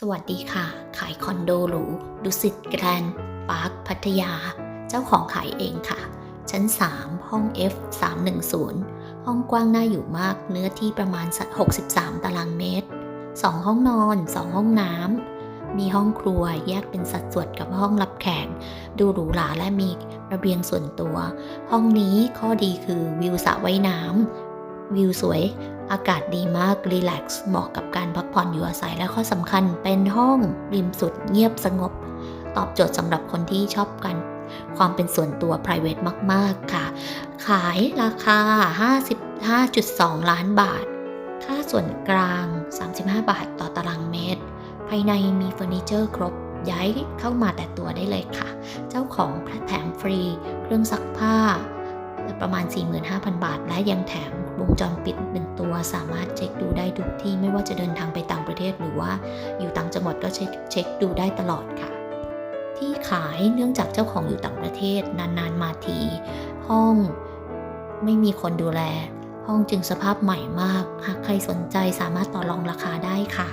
สวัสดีค่ะ ขายคอนโดหรูดุสิตแกรนด์พาร์คพัทยา เจ้าของขายเองค่ะ ชั้น 3 ห้อง F 310ห้องกว้างน่าอยู่มากเนื้อที่ประมาณ 63 ตารางเมตร 2 ห้องนอน 2 ห้องน้ำ มีห้องครัวแยกเป็นสัดส่วนกับห้องรับแขก ดูหรูหราและมีระเบียงส่วนตัว ห้องนี้ข้อดีคือวิวสระว่ายน้ำ วิวสวย อากาศดีมาก รีแลกซ์ เหมาะกับการพักผ่อนอยู่อาศัยและข้อสำคัญ เป็นห้องริมสุดเงียบสงบ ตอบโจทย์สำหรับคนที่ชอบกัน ความเป็นส่วนตัว private มาก ๆ ค่ะ ขายราคา 55.2 ล้านบาท ค่าส่วนกลาง 35 บาทต่อตารางเมตร ภายในมีเฟอร์นิเจอร์ครบย้ายเข้ามาแต่ตัวได้เลยค่ะ เจ้าของแถมฟรี เครื่องซักผ้า ประมาณ 45,000 บาท และยังแถม วงจรปิดหนึ่งตัวสามารถเช็คดูได้ทุกที่ไม่ว่าจะเดินทางไปต่างประเทศหรือว่าอยู่ต่างจังหวัดก็เช็คเช็คดูได้ตลอดค่ะ ที่ขายเนื่องจากเจ้าของอยู่ต่างประเทศนานๆมาที ห้องไม่มีคนดูแล ห้องจึงสภาพใหม่มาก หากใครสนใจสามารถต่อรองราคาได้ค่ะ